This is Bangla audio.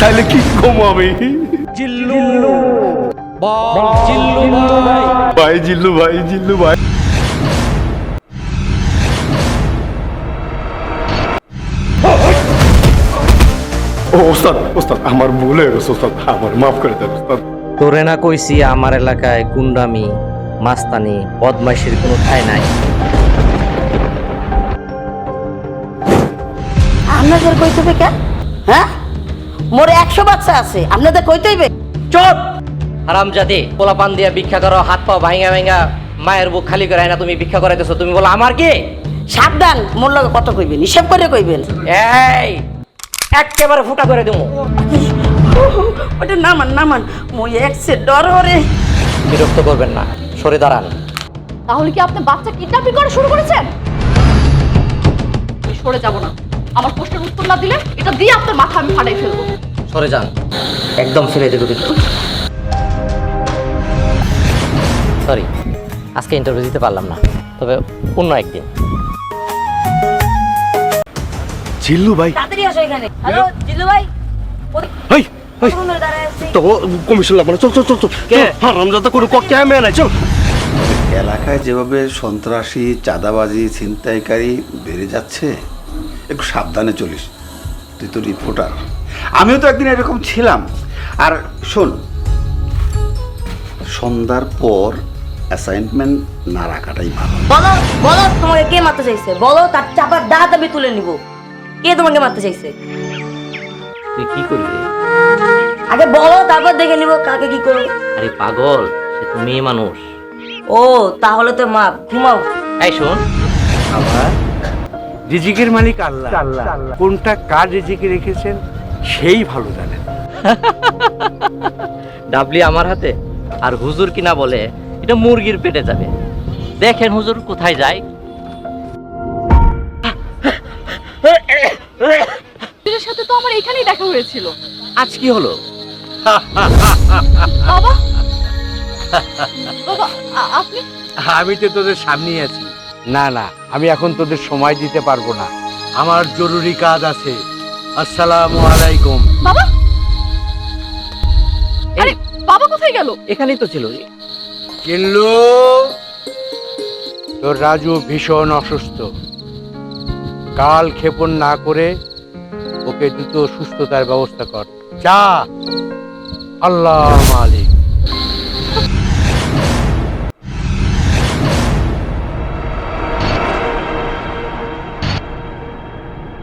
তাহলে কি কম আমি? জিল্লু। বল জিল্লু ভাই ভাই জিল্লু ভাই জিল্লু ভাই ও ওস্তাদ ওস্তাদ আমার ভুল হয়ে গেছে ওস্তাদ। আমার মাফ করে দেন ওস্তাদ। তোরে না কইছি আমার এলাকায় গুন্ডামি মাস্তানি বদমাইশির কোনো ঠাই নাই। আপনাদের কইতে হবে কেন হ্যাঁ? মোর একশো বাচ্চা আছে। আপনাদের কইতে হইবে? চুপ! হারাম জাতি পোলা পান দিয়া ভিক্ষা করো হাত পা ভাঙা ভাঙা মায়ের বুক খালি করে না তুমি ভিক্ষা করাইতেছো তুমি বলো আমার কি? সাবধান মোর লগে কত কইবেন? হিসাব করে কইবেন। এই একেবারে ফুটা করে দেবো ওটা নামান নামান মই একসে ডর ওরে বিরক্ত করবেন না সরে দাঁড়ান। তাহলে কি আপনি বাচ্চা কিডন্যাপিং করা শুরু করেছেন? আমি সরে যাব না। আমার প্রশ্নের উত্তর না দিলে এটা দিয়ে আপনার মাথা আমি ফাটাই ফেলব। সরে যান। একদম ফেলে দেবো কিন্তু। সরি আজকে ইন্টারভিউ দিতে পারলাম না। তবে অন্য একদিন। জিল্লু ভাই। তাড়াতাড়ি আসো এখানে। হ্যালো জিল্লু ভাই? Hi hi. কতক্ষণ ধরে দাঁড়ায় আছি? তো কমিশন লাগবে না। চল চল চল চল। হারামজাদা কোনো কক ক্যামে নাই চল। এলাকায় যেভাবে সন্ত্রাসী চাঁদাবাজি ছিনতাইকারী বেড়ে যাচ্ছে একটু সাবধানে চলিস। তুই তো রিপোর্টার আমিও তো একদিন এরকম ছিলাম। আর শোন সন্ধ্যার পর অ্যাসাইনমেন্ট না রাখাটাই ভালো। বলো বলো তোমাকে কে মারতে চাইছে? বলো তার চাপার দাঁত আমি তুলে নিব। কে তোমাকে মারতে চাইছে? তুই কি করবি আগে বলো তারপর দেখে নিব কাকে কি করব। আরে পাগল সে তো মেয়ে মানুষ। ও তাহলে তো মা ঘুমাও। এই শোন। আবার রিজিকের মালিক আল্লাহ। কোনটা কার রিজিকে রেখেছেন? সেই ভালো জানেন ডাবলি আমার হাতে? আর হুজুর কিনা বলে এটা মুরগির পেটে যাবে। দেখেন হুজুর কোথায় যায়? এর সাথে তো আমার এখানেই দেখা হয়েছিল। আজ কি হলো? বাবা! বাবা আ- আপনি? আমি তো তোদের সামনেই আছি। না না আমি এখন তোদের সময় দিতে পারব না। আমার জরুরি কাজ আছে। আসসালামু আলাইকুম। বাবা? আরে বাবা কোথায় গেল? এখানেই তো ছিল। কিনলু তোর রাজু ভীষণ অসুস্থ। কাল ক্ষেপণ না করে ওকে দ্রুত সুস্থতার ব্যবস্থা কর। যা আল্লাহ মালিক।